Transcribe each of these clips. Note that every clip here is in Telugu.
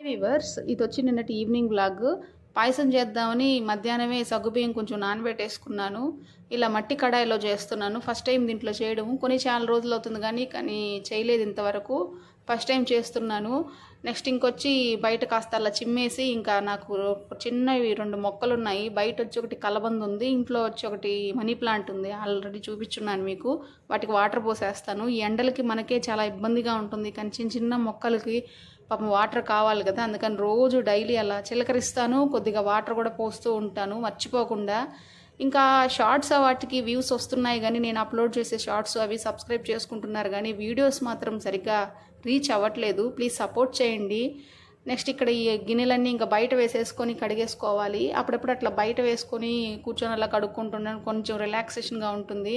వివర్స్ ఇది వచ్చి నిన్నటి ఈవినింగ్ బ్లాగ్ పాయసం చేద్దామని మధ్యాహ్నమే సగ్గుబియ్యం కొంచెం నానబెట్టేసుకున్నాను. ఇలా మట్టి కడాయిలో చేస్తున్నాను. ఫస్ట్ టైం దీంట్లో చేయడము. కొన్ని చాలా రోజులు అవుతుంది కానీ కానీ చేయలేదు ఇంతవరకు. ఫస్ట్ టైం చేస్తున్నాను. నెక్స్ట్ ఇంకొచ్చి బయట కాస్త అలా చిమ్మేసి ఇంకా నాకు చిన్నవి రెండు మొక్కలు ఉన్నాయి బయట వచ్చి ఒకటి కలబంద ఉంది. ఇంట్లో వచ్చి ఒకటి మనీ ప్లాంట్ ఉంది. ఆల్రెడీ చూపించున్నాను మీకు. వాటికి వాటర్ పోసేస్తాను. ఈ ఎండలకి మనకే చాలా ఇబ్బందిగా ఉంటుంది. కానీ చిన్న చిన్న మొక్కలకి పాపం వాటర్ కావాలి కదా అందుకని రోజు డైలీ అలా చిలకరిస్తాను కొద్దిగా వాటర్ కూడా పోస్తూ ఉంటాను మర్చిపోకుండా. ఇంకా షార్ట్స్ వాటికి వ్యూస్ వస్తున్నాయి కానీ నేను అప్లోడ్ చేసే షార్ట్స్ అవి సబ్స్క్రైబ్ చేసుకుంటున్నారు కానీ వీడియోస్ మాత్రం సరిగ్గా రీచ్ అవ్వట్లేదు. ప్లీజ్ సపోర్ట్ చేయండి. నెక్స్ట్ ఇక్కడ ఈ గిన్నెలన్నీ ఇంకా బయట వేసేసుకొని కడిగేసుకోవాలి. అప్పుడప్పుడు అట్లా బయట వేసుకొని కూర్చొని అలా కడుక్కుంటున్నాను. కొంచెం రిలాక్సేషన్గా ఉంటుంది.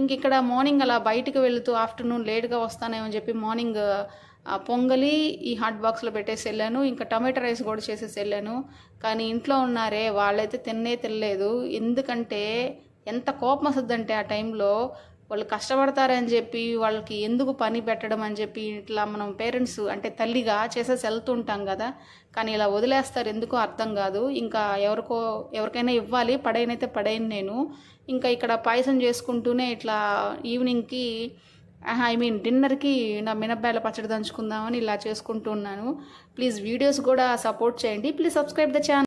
ఇంక ఇక్కడ మార్నింగ్ అలా బయటకు వెళుతూ ఆఫ్టర్నూన్ లేట్గా వస్తానేమని చెప్పి మార్నింగ్ పొంగలి ఈ హాట్ బాక్స్లో పెట్టేసి వెళ్ళాను ఇంకా టమాటా రైస్ కూడా చేసేసి వెళ్ళాను కానీ ఇంట్లో ఉన్నారే వాళ్ళైతే తిన్నే తినలేదు. ఎందుకంటే ఎంత కోపం వస్తుందంటే ఆ టైంలో వాళ్ళు కష్టపడతారని చెప్పి వాళ్ళకి ఎందుకు పని పెట్టడం అని చెప్పి ఇట్లా మనం పేరెంట్స్ అంటే తల్లిగా చేసేసి వెళ్తుంటాం కదా. కానీ ఇలా వదిలేస్తారు ఎందుకో అర్థం కాదు. ఇంకా ఎవరికో ఎవరికైనా ఇవ్వాలి పడైనైతే పడైన నేను. ఇంకా ఇక్కడ పాయసం చేసుకుంటూనే ఇట్లా ఈవినింగ్కి ఐ మీన్ డిన్నర్కి నా మినప్పాయల పచ్చడి దంచుకుందామని ఇలా చేసుకుంటూ ఉన్నాను. ప్లీజ్ వీడియోస్ కూడా సపోర్ట్ చేయండి. Please subscribe the channel